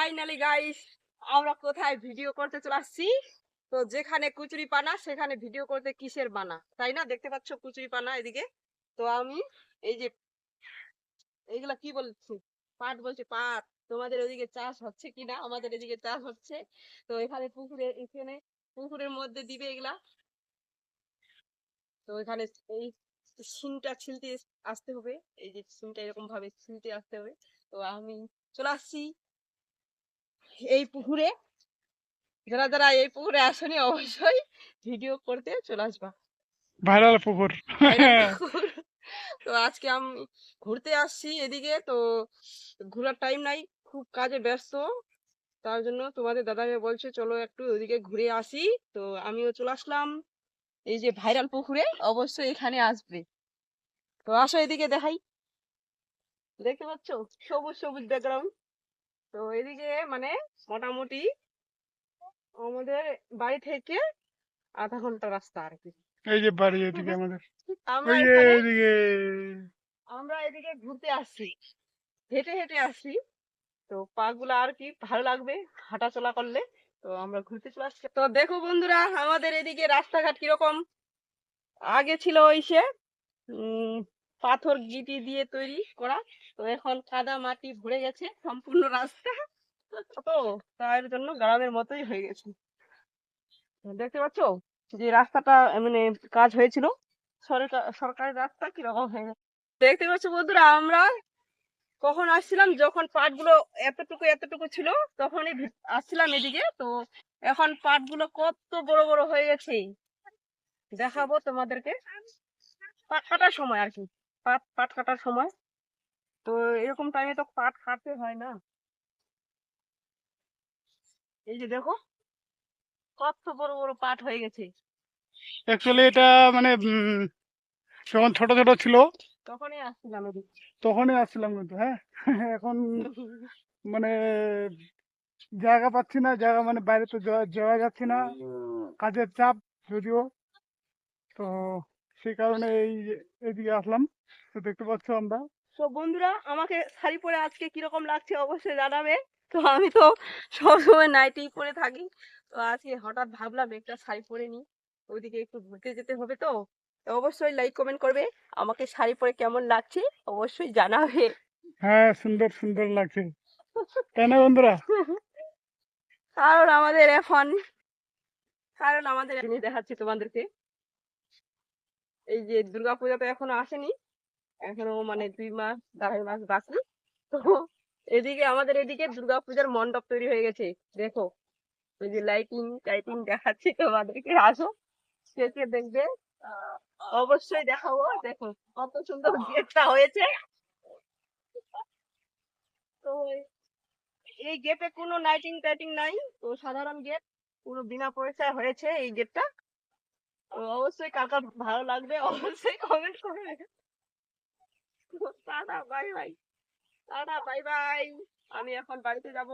Finally guys আমরা কোথায় video করতে চলে আসছি? তো যেখানে কুচুরি পানা, সেখানে ভিডিও করতে কিসের বানা? তাই না? দেখতে পাচ্ছ কুচুরি পানা এদিকে? তো আমি এই যে, এইগুলা কি বলছি? পাট বলছি, পাট। তোমাদের ওদিকে চাষ হচ্ছে কিনা আমাদের এদিকে চাষ হচ্ছে। তো এখানে পুকুরে, এখানে পুকুরের মধ্যে দিবে এগুলা। তো এখানে এই সিনটা ছিলতে আসতে হবে। এই যে সিনটা এরকম ভাবে ছিলতে আসতে হবে। তো আমি চলে আসছি। এই পুকুরে যারা যারা এই পুকুরে আসেনি অবশ্যই ভিডিও করতে চলে আসবা। ভাইরাল পুকুর। তো আজকে আমি ঘুরতে আসছি এদিকে তো ঘোরার টাইম নাই খুব কাজে ব্যস্ত। তার জন্য তোমাদের দাদাকে বলছে চলো একটু ওইদিকে ঘুরে আসি। তো আমিও চলে আসলাম। এই যে ভাইরাল পুকুরে অবশ্যই এখানে আসবে। তো আসো এদিকে দেখাই। দেখতে পাচ্ছ? সবুজ সবুজ ব্যাকগ্রাউন্ড তো এদিকে মানে মোটামুটি আমাদের বাড়ি থেকে আধা ঘণ্টা রাস্তা আর কি। এই যে বাড়ি এদিকে আমাদের। ওই এদিকে। আমরা এদিকে ঘুরতে আসছি হেঁটে হেঁটে আসছি। তো পা গুলা আর কি ভালো লাগবে হাঁটা চলা করলে। তো আমরা ঘুরতে চলে আসছি। তো দেখো বন্ধুরা আমাদের এদিকে রাস্তাঘাট কীরকম? আগে ছিল ওইসে উম পাথর গিটি দিয়ে তৈরি করা। তো এখন কাদা মাটি ভরে গেছে সম্পূর্ণ রাস্তা। তো তার জন্য গ্রামের মতোই হয়ে গেছে। দেখতে পাচ্ছ যে রাস্তাটা মানে কাজ হয়েছিল। সরকার সরকারি রাস্তা কীরকম হয়ে গেছে। দেখতে পাচ্ছ বন্ধুরা, আমরা কখন আসছিলাম, যখন পাটগুলো এতটুকু এতটুকু ছিল, তখনই আসছিলাম এদিকে। তো এখন পাটগুলো কত বড় বড় হয়ে গেছে। দেখাবো তোমাদেরকে। কাটার সময় আর কি। পাট পাট কাটার সময়। তো এরকম টাইমে তো পাট কাটতে হয় না। এই যে দেখো কত বড় বড় পাট হয়ে গেছে। অ্যাকচুয়ালি এটা মানে যখন ছোট ছোট ছিল তখনই আসছিলাম এদিকে। তখনই আসছিলাম কিন্তু হ্যাঁ। এখন মানে জায়গা পাচ্ছি না জায়গা মানে বাইরে তো যাওয়া যাওয়া যাচ্ছে না। কাজের চাপ যদিও তো সেই কারণে এই এদিকে আসলাম। তো দেখতে পাচ্ছ আমরা। তো বন্ধুরা আমাকে শাড়ি পরে আজকে কীরকম লাগছে অবশ্যই জানাবে। তো আমি তো সবসময় নাইটি পরে থাকি। তো আজকে হঠাৎ ভাবলাম একটা শাড়ি পরে নি ওইদিকে একটু ঘুরতে যেতে হবে তো। অবশ্যই লাইক কমেন্ট করবে। আমাকে শাড়ি পরে কেমন লাগছে অবশ্যই জানাবে। হ্যাঁ সুন্দর সুন্দর লাগছে। তাই না বন্ধুরা? কারণ আমাদের এখন কারণ আমাদের দেখাচ্ছি তোমাদেরকে। এই যে দুর্গাপূজা তো এখনও আসেনি, এখনও মানে দুই মাস, আড়াই মাস বাকি। তো এদিকে, আমাদের এদিকে দুর্গাপূজার মণ্ডপ তৈরি হয়ে গেছে। দেখো, ওই যে লাইটিং টাইটিং দেখাচ্ছি তোমাদেরকে। আসো কে দেখবে অবশ্যই দেখাবো। দেখো, কত সুন্দর গেটটা হয়েছে। তো এই গেটে কোনো লাইটিং টাইটিং নাই। তো সাধারণ গেট, পুরো বিনা পয়সায় হয়েছে এই গেটটা। অবশ্যই কাকা ভালো লাগবে, অবশ্যই কমেন্ট করবে। Tata bye bye tata bye bye আমি এখন বাড়িতে যাব।